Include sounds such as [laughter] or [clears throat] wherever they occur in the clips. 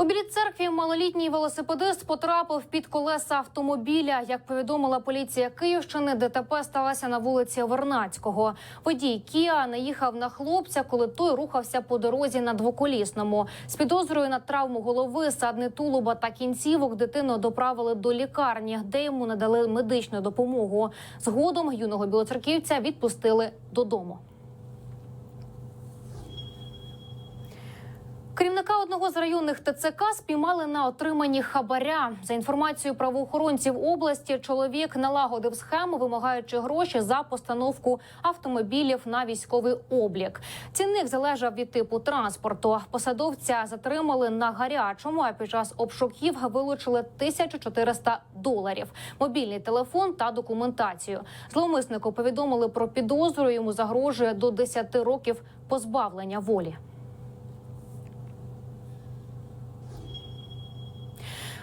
У білій церкві малолітній велосипедист потрапив під колеса автомобіля. Як повідомила поліція Київщини, ДТП сталося на вулиці Вернацького. Водій Кіа наїхав на хлопця, коли той рухався по дорозі на двоколісному. З підозрою на травму голови, садни тулуба та кінцівок дитину доправили до лікарні, де йому надали медичну допомогу. Згодом юного білоцерківця відпустили додому. Керівника одного з районних ТЦК спіймали на отриманні хабаря. За інформацією правоохоронців області, чоловік налагодив схему, вимагаючи гроші за постановку автомобілів на військовий облік. Цінник залежав від типу транспорту. Посадовця затримали на гарячому. А під час обшуків вилучили 1400 доларів, мобільний телефон та документацію. Зловмиснику повідомили про підозру. Йому загрожує до 10 років позбавлення волі.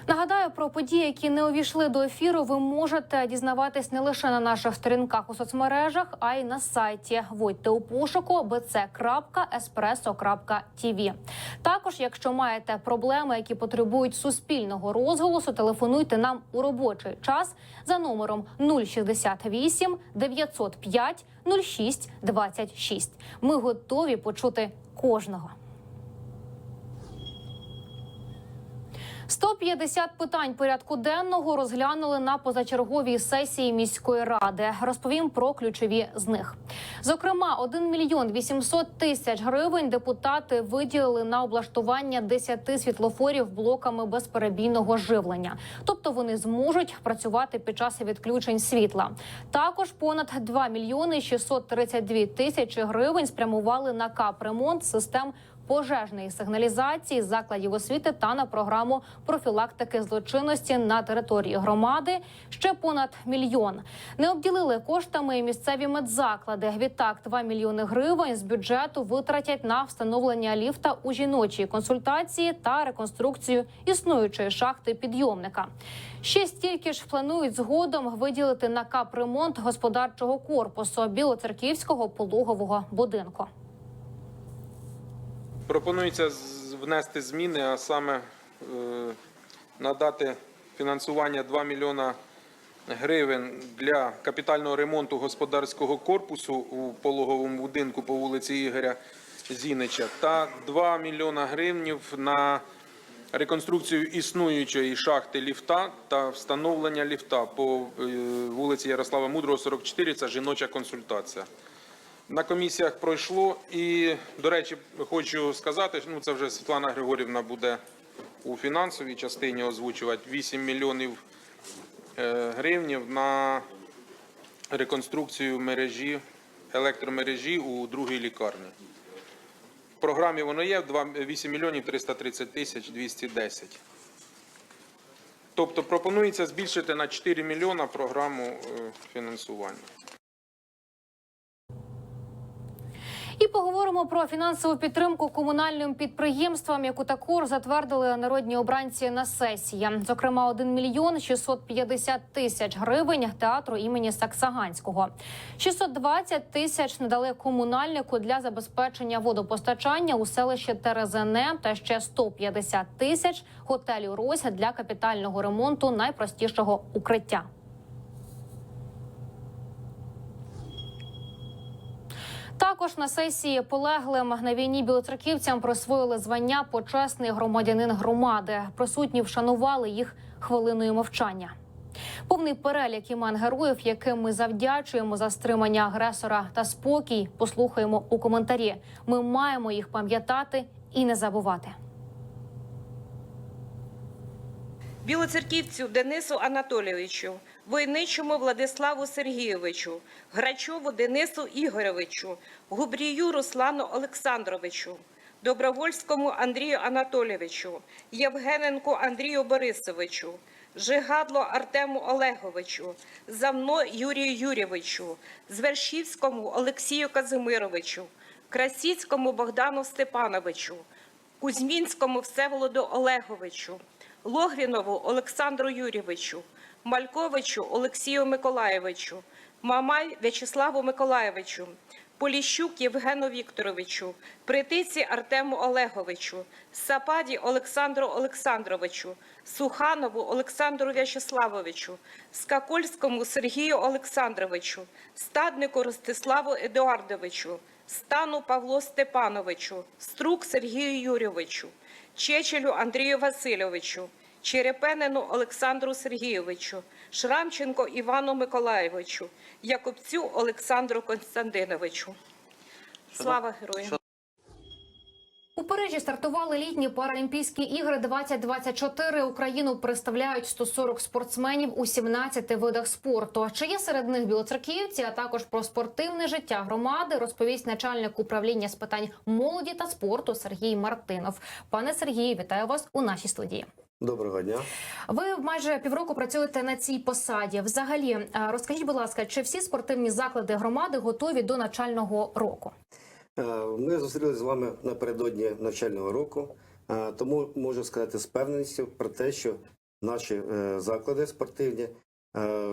Нагадаю про події, які не увійшли до ефіру. Ви можете дізнаватись не лише на наших сторінках у соцмережах, а й на сайті. Вводьте у пошуку bc.espresso.tv. Також, якщо маєте проблеми, які потребують суспільного розголосу, телефонуйте нам у робочий час за номером 068 905 06 26. Ми готові почути кожного. 150 питань порядку денного розглянули на позачерговій сесії міської ради. Розповім про ключові з них. Зокрема, 1 мільйон 800 тисяч гривень депутати виділили на облаштування 10 світлофорів блоками безперебійного живлення, тобто вони зможуть працювати під час відключень світла. Також понад 2 мільйони 632 тисячі гривень спрямували на капремонт систем пожежної сигналізації закладів освіти та на програму профілактики злочинності на території громади. Ще понад мільйон не обділили коштами і місцеві медзаклади. Відтак 2 мільйони гривень з бюджету витратять на встановлення ліфта у жіночій консультації та реконструкцію існуючої шахти підйомника. Ще стільки ж планують згодом виділити на капремонт господарчого корпусу білоцерківського пологового будинку. Пропонується внести зміни, а саме е, надати фінансування 2 мільйона гривень для капітального ремонту господарського корпусу у пологовому будинку по вулиці Ігоря Зінича та 2 мільйона гривень на реконструкцію існуючої шахти ліфта та встановлення ліфта по е, вулиці Ярослава Мудрого, 44, це жіноча консультація. На комісіях пройшло і, до речі, хочу сказати, ну це вже Світлана Григорівна буде у фінансовій частині озвучувати 8 мільйонів е, гривнів на реконструкцію мережі, електромережі у другій лікарні. В програмі воно є 8 мільйонів 330 тисяч 210. Тобто пропонується збільшити на 4 мільйона програму е, фінансування. І поговоримо про фінансову підтримку комунальним підприємствам, яку також затвердили народні обранці на сесії. Зокрема, 1 мільйон 650 тисяч гривень театру імені Саксаганського. 620 тисяч надали комунальнику для забезпечення водопостачання у селищі Терезене та ще 150 тисяч готелю Рось для капітального ремонту найпростішого укриття. Також на сесії полеглим на війні білоцерківцям присвоїли звання почесний громадянин громади. Присутні вшанували їх хвилиною мовчання. Повний перелік імен героїв, яким ми завдячуємо за стримання агресора та спокій, послухаємо у коментарі. Ми маємо їх пам'ятати і не забувати. Білоцерківцю Денису Анатолійовичу, Войничому Владиславу Сергійовичу, Грачову Денису Ігоровичу, Губрію Руслану Олександровичу, Добровольському Андрію Анатолійовичу, Євгененку Андрію Борисовичу, Жигадло Артему Олеговичу, Замно Юрію Юрійовичу, Звершівському Олексію Казимировичу, Красіцькому Богдану Степановичу, Кузьмінському Всеволоду Олеговичу, Логвінову Олександру Юрійовичу, Мальковичу Олексію Миколаєвичу, Мамай В'ячеславу Миколаєвичу, Поліщук Євгену Вікторовичу, Притиці Артему Олеговичу, Сападі Олександру Олександровичу, Суханову Олександру В'ячеславовичу, Скакольському Сергію Олександровичу, Стаднику Ростиславу Едуардовичу, Стану Павлу Степановичу, Струк Сергію Юрійовичу, Чечелю Андрію Васильовичу, Черепенину Олександру Сергійовичу, Шрамченко Івану Миколаєвичу, Якубцю Олександру Константиновичу. Слава героям! Парижі стартували літні паралімпійські ігри 2024. Україну представляють 140 спортсменів у 17 видах спорту. Чи є серед них білоцерківці, а також про спортивне життя громади розповість начальник управління з питань молоді та спорту Сергій Мартинов. Пане Сергію, вітаю вас у нашій студії. Доброго дня. Ви майже півроку працюєте на цій посаді. Взагалі, е, розкажіть, будь ласка, чи всі спортивні заклади громади готові до навчального року? Е, Ми зустрілися з вами напередодні навчального року, е, тому можу сказати з певністю про те, що наші е, заклади спортивні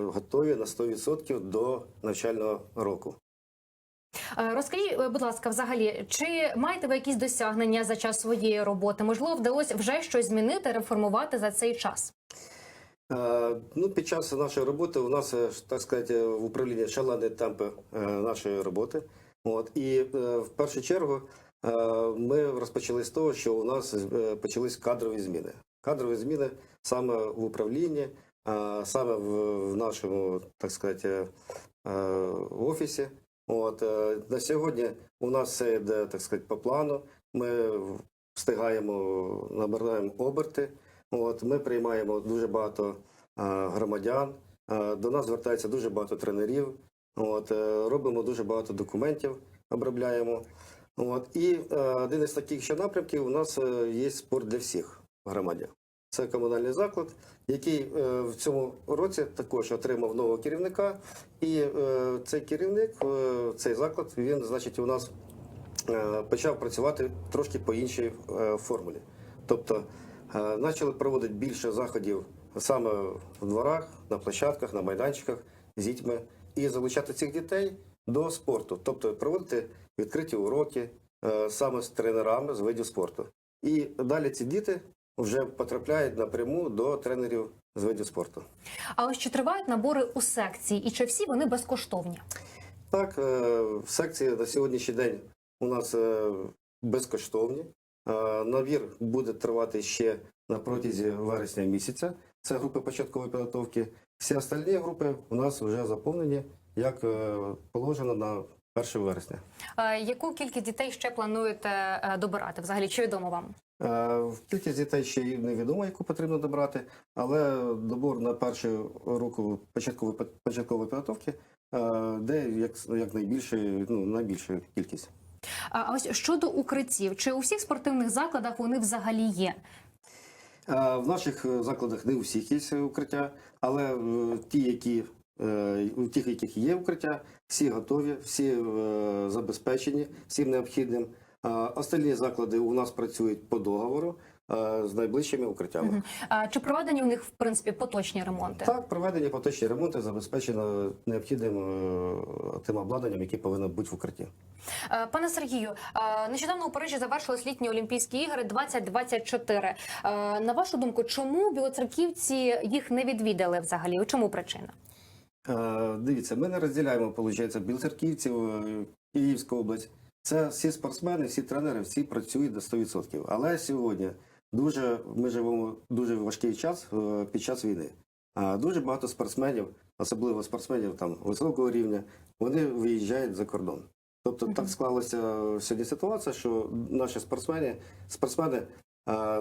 готові на 100% до навчального року. Розкажіть, будь ласка, взагалі, чи маєте ви якісь досягнення за час своєї роботи? Можливо, вдалося вже щось змінити, реформувати за цей час? Ну, під час нашої роботи у нас, так сказати, в управлінні шалені темпи нашої роботи. От, і е, в першу чергу е, ми розпочали з того, що у нас е, почались кадрові зміни. Кадрові зміни саме в управлінні, саме в, нашому, так сказати, офісі. От, на сьогодні у нас все йде, так сказати, по плану. Ми встигаємо, набираємо оберти. От, ми приймаємо дуже багато громадян. До нас звертається дуже багато тренерів. От, е, робимо дуже багато документів, обробляємо. От, і е, один із таких ще напрямків у нас е, є спорт для всіх громадян. Це комунальний заклад, який в цьому році також отримав нового керівника. І цей керівник, цей заклад, він, значить, у нас почав працювати трошки по іншій формулі. Тобто почали проводити більше заходів саме в дворах, на площадках, на майданчиках з дітьми і залучати цих дітей до спорту, тобто проводити відкриті уроки е, саме з тренерами з видів спорту. І далі ці діти вже потрапляють напряму до тренерів з видів спорту. А ось чи тривають набори у секції, і чи всі вони безкоштовні? Так, е, секції на сьогоднішній день у нас е, безкоштовні. Набір буде тривати ще на протязі вересня місяця. Це групи початкової підготовки. Всі остальні групи у нас вже заповнені, як е, положено на 1 вересня. Е, Яку кількість дітей ще плануєте е, добирати? Взагалі, чи відомо вам? Кількість дітей ще невідомо, яку потрібно добрати, але добор на першу року початкової початкової підготовки де як, як найбільше, ну, найбільша кількість. А ось щодо укриттів, чи у всіх спортивних закладах вони взагалі є? Е, В наших е, закладах не у всіх є укриття, але е, ті, які у тих, яких є укриття, всі готові, всі забезпечені всім необхідним. Остальні заклади у нас працюють по договору з найближчими укриттями. А чи проведені у них в принципі поточні ремонти? Так, проведені поточні ремонти забезпечено необхідним е, тим обладнанням, яке повинно бути в укритті. Е, Пане Сергію, е, нещодавно у Парижі завершились літні Олімпійські ігри 2024. Е, На вашу думку, чому білоцерківці їх не відвідали взагалі? У чому причина? Е, Дивіться, ми не розділяємо, виходить, білоцерківців, е, Київську область. Це всі спортсмени, всі тренери, всі працюють до 100%. Але сьогодні дуже ми живемо дуже важкий час е, під час війни. А дуже багато спортсменів, особливо спортсменів там високого рівня, вони виїжджають за кордон. Тобто так склалася сьогодні ситуація, що наші спортсмени, спортсмени,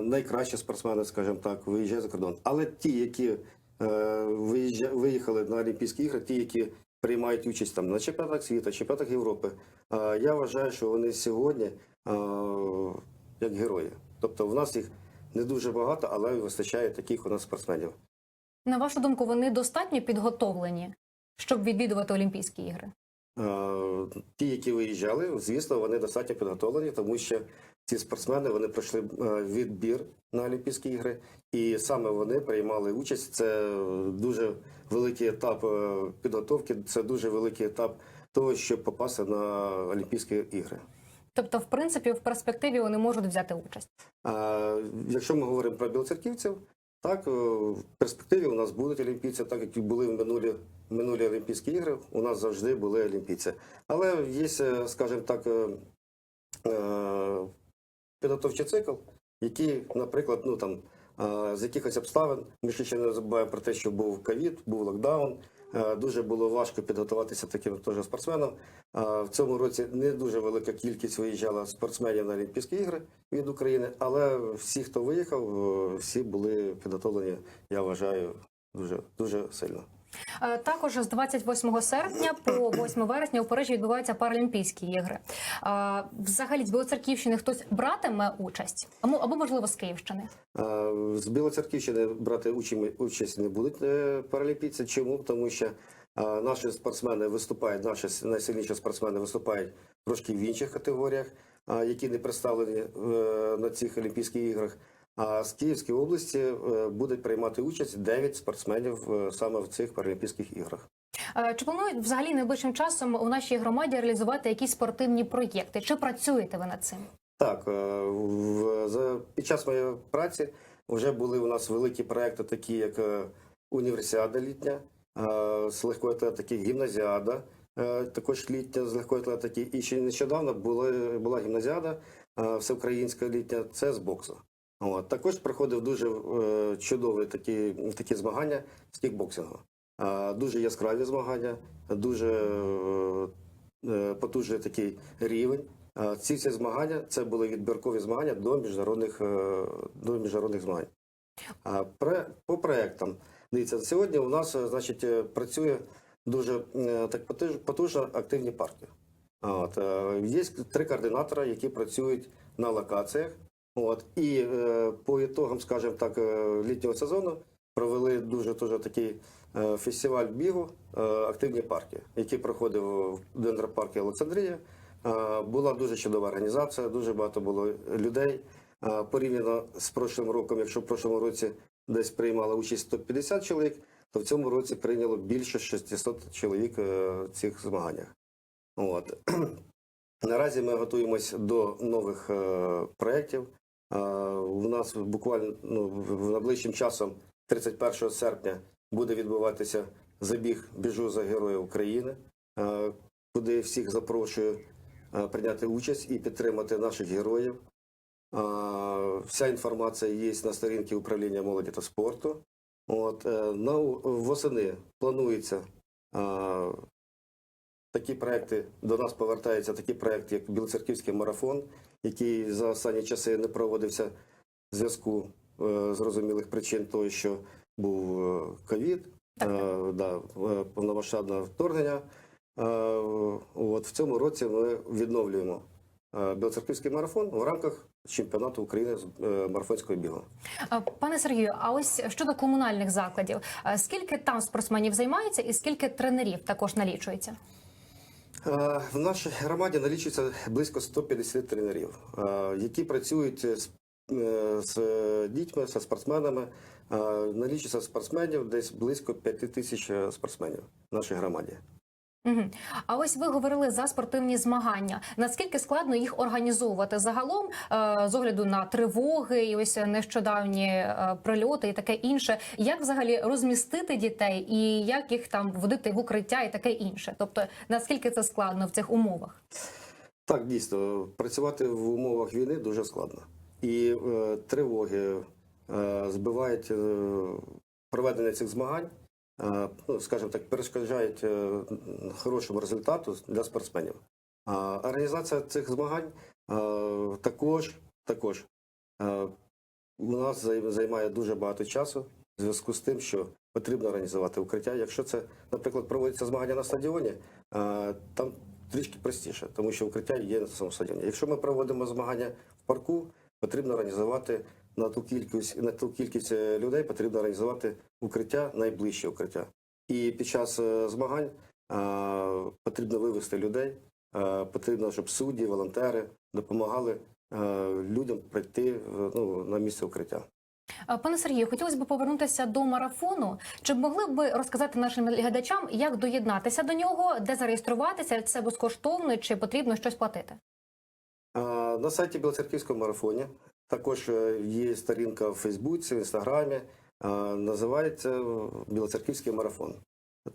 найкращі спортсмени, скажімо так, виїжджають за кордон. Але ті, які е, виїхали на Олімпійські ігри, ті, які приймають участь там на чемпіонатах світу, чемпіонатах Європи, е, я вважаю, що вони сьогодні як герої. Тобто в нас їх не дуже багато, але вистачає таких у нас спортсменів. На вашу думку, вони достатньо підготовлені, щоб відвідувати Олімпійські ігри? Е, Ті, які виїжджали, звісно, вони достатньо підготовлені, тому що ці спортсмени вони пройшли е, відбір на Олімпійські ігри, і саме вони приймали участь. Це дуже великий етап е, підготовки, це дуже великий етап того, щоб попасти на Олімпійські ігри. Тобто, в принципі, в перспективі вони можуть взяти участь. Якщо ми говоримо про білоцерківців, так е, в перспективі у нас будуть олімпійці, так як і були в минулі, минулі Олімпійські ігри, у нас завжди були олімпійці. Але є, е, скажімо так, е, підготовчий цикл, який, наприклад, ну там з якихось обставин, ми ще не забуваємо про те, що був ковід, був локдаун. Е, Дуже було важко підготуватися таким теж спортсменам. А В цьому році не дуже велика кількість виїжджала спортсменів на Олімпійські ігри від України, але всі, хто виїхав, е, всі були підготовлені, я вважаю, дуже дуже сильно. Е, Також з 28 серпня по 8 вересня у Парижі відбуваються Паралімпійські ігри. Е, Взагалі з Білоцерківщини хтось братиме участь або, можливо з Київщини. З Білоцерківщини брати участь не будуть е, паралімпійці. Чому? Тому що наші спортсмени виступають, наші найсильніші спортсмени виступають трошки в інших категоріях, які не представлені е, на цих Олімпійських іграх. А з Київської області е, будуть приймати участь 9 спортсменів е, саме в цих Паралімпійських іграх. Е, Чи планують взагалі найближчим часом у нашій громаді реалізувати якісь спортивні проєкти? Чи працюєте ви над цим? Так, в, за, під час моєї праці вже були у нас великі проекти, такі як Універсіада літня, з легкої атлетики, гімназіада, також літня з легкої атлетики. І ще нещодавно була, була гімназіада всеукраїнська літня, це з боксу. От. Також проходив дуже е, чудові такі, такі змагання з кікбоксингу. Е, дуже яскраві змагання, дуже е, е, потужний такий рівень. А Ці всі змагання це були відбіркові змагання до міжнародних е, до міжнародних змагань. А пре- по проектам дивіться, сьогодні у нас е, значить е, працює дуже е, так потуж- потужно активні парки. От, е, є три координатора, які працюють на локаціях. От, і е, по ітогам, скажімо так, е, літнього сезону провели дуже дуже такий е, фестиваль бігу е, активні парки, який проходив в дендропарку Олександрія. Е, Була дуже чудова організація, дуже багато було людей. Е, Порівняно з прошлим роком, якщо в прошлому році десь приймало участь 150 чоловік, то в цьому році прийняло більше 600 чоловік е, в цих змаганнях. От. [clears throat] Наразі ми готуємось до нових е, проєктів. Е, у нас буквально ну, в- найближчим часом, 31 серпня, буде відбуватися забіг Біжу за Героя України, е, куди всіх запрошую е, прийняти участь і підтримати наших героїв. Е, Вся інформація є на сторінці управління молоді та спорту. От, е, на, восени планується е, такі проекти, до нас повертаються такі проекти, як Білоцерківський марафон, який за останні часи не проводився в зв'язку е, зрозумілих причин того, що був е, ковід, е, да, повномасштабне вторгнення. От в цьому році ми відновлюємо Білоцерківський марафон в рамках чемпіонату України з марафонського бігу. Пане Сергію, а ось щодо комунальних закладів, скільки там спортсменів займається і скільки тренерів також налічується? Е, В нашій громаді налічується близько 150 тренерів, е, які працюють з, е, з дітьми, зі спортсменами. Налічиться спортсменів десь близько 5 тисяч спортсменів в нашій громаді. Угу. А ось ви говорили за спортивні змагання. Наскільки складно їх організовувати загалом е, з огляду на тривоги і ось нещодавні е, прильоти і таке інше? Як взагалі розмістити дітей і як їх там вводити в укриття і таке інше? Тобто наскільки це складно в цих умовах? Так, дійсно, працювати в умовах війни дуже складно. І е, тривоги е, збивають е, проведення цих змагань, скажімо так, перешкоджають е, хорошому результату для спортсменів. Організація цих змагань е, також, також е, у нас займає дуже багато часу в зв'язку з тим, що потрібно організувати укриття. Якщо це, наприклад, проводяться змагання на стадіоні, е, там трішки простіше, тому що укриття є на самому стадіоні. Якщо ми проводимо змагання в парку, потрібно організувати на ту кількість на ту кількість е, людей, потрібно організувати укриття, найближче укриття. І під час е, змагань е, потрібно вивести людей, потрібно, щоб судді, волонтери допомагали людям прийти ну, на місце укриття. Пане Сергію, хотілося б повернутися до марафону. Чи могли б ви розказати нашим глядачам, як доєднатися до нього, де зареєструватися? Це безкоштовно чи потрібно щось платити? На сайті Білоцерківського марафоні також е, є сторінка в Фейсбуці, в Інстаграмі. Називається Білоцерківський марафон.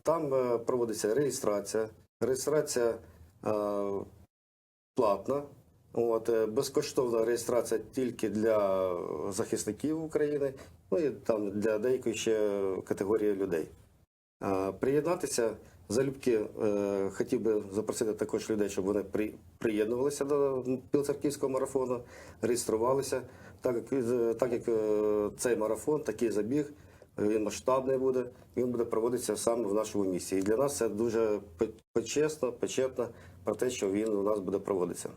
Там е, проводиться реєстрація. Реєстрація е, платна. От, е, безкоштовна реєстрація тільки для захисників України, ну і там для деякої ще категорії людей. Приєднатися залюбки е, хотів би запросити також людей, щоб вони при, приєднувалися до Білоцерківського марафону, реєструвалися. Так як, так як е, цей марафон, такий забіг, він масштабний буде, він буде проводитися саме в нашому місті. І для нас це дуже по- почесно, почетно про те, що він у нас буде проводитися.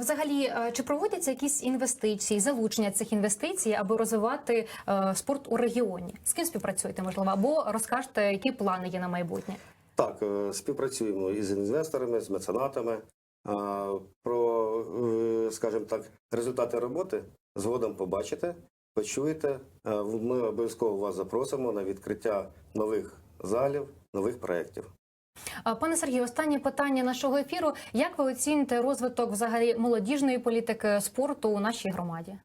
Взагалі, е, чи проводяться якісь інвестиції, залучення цих інвестицій, аби розвивати е, спорт у регіоні? З ким співпрацюєте, можливо, або розкажете, які плани є на майбутнє? Так, е, співпрацюємо із інвесторами, з меценатами. Про, скажімо так, результати роботи згодом побачите, почуєте. Ми обов'язково вас запросимо на відкриття нових залів, нових проєктів. А, Пане Сергію, останнє питання нашого ефіру: як ви оціните розвиток взагалі молодіжної політики спорту у нашій громаді?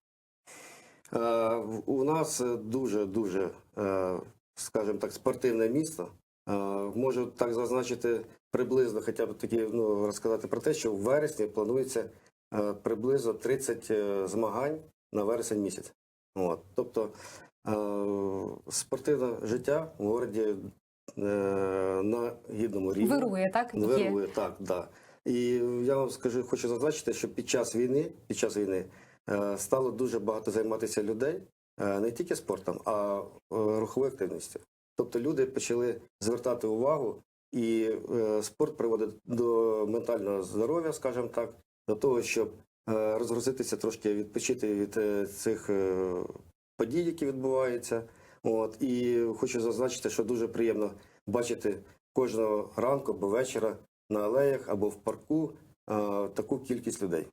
Е, У нас дуже дуже, е, скажімо так, спортивне місто. Е, Можу так зазначити приблизно, хоча б такі ну розказати про те, що в вересні планується е, приблизно 30 е, змагань на вересень місяць. От, тобто е, спортивне життя в городі е, на гідному рівні. Вирує, так? Вирує, так, да. І я вам скажу, хочу зазначити, що під час війни, під час війни е, стало дуже багато займатися людей е, не тільки спортом, а е, руховою активністю. Тобто люди почали звертати увагу, і е, спорт приводить до ментального здоров'я, скажімо так, до того, щоб е, розгрузитися трошки, відпочити від е, цих е, подій, які відбуваються. От і хочу зазначити, що дуже приємно бачити кожного ранку або вечора на алеях або в парку е, таку кількість людей.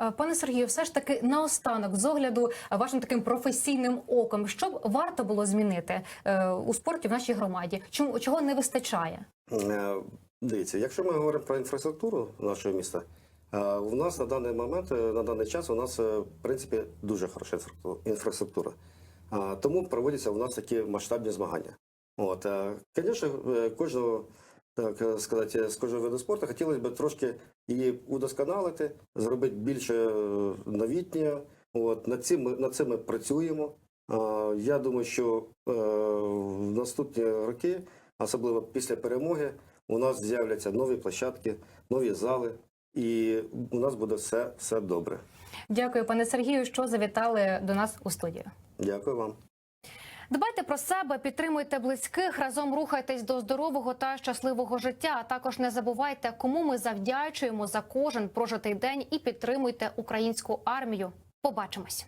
Е, Пане Сергію, все ж таки наостанок, з огляду вашим таким професійним оком, що б варто було змінити е, у спорті в нашій громаді? Чому чого не вистачає? Е, Дивіться, якщо ми говоримо про інфраструктуру нашого міста, у нас на даний момент, на даний час, у нас в принципі дуже хороша інфраструктура- Тому проводяться у нас такі масштабні змагання. От, е, звісно, е, кожного, так е, сказати, з кожного виду спорту хотілося б трошки її удосконалити, зробити більше е, новітнє. От, над цим над цим ми працюємо. Е, Я думаю, що е, в наступні роки особливо після перемоги, у нас з'являться нові площадки, нові зали, і у нас буде все, все добре. Дякую, пане Сергію, що завітали до нас у студію. Дякую вам. Дбайте про себе, підтримуйте близьких, разом рухайтесь до здорового та щасливого життя. А також не забувайте, кому ми завдячуємо за кожен прожитий день і підтримуйте українську армію. Побачимось.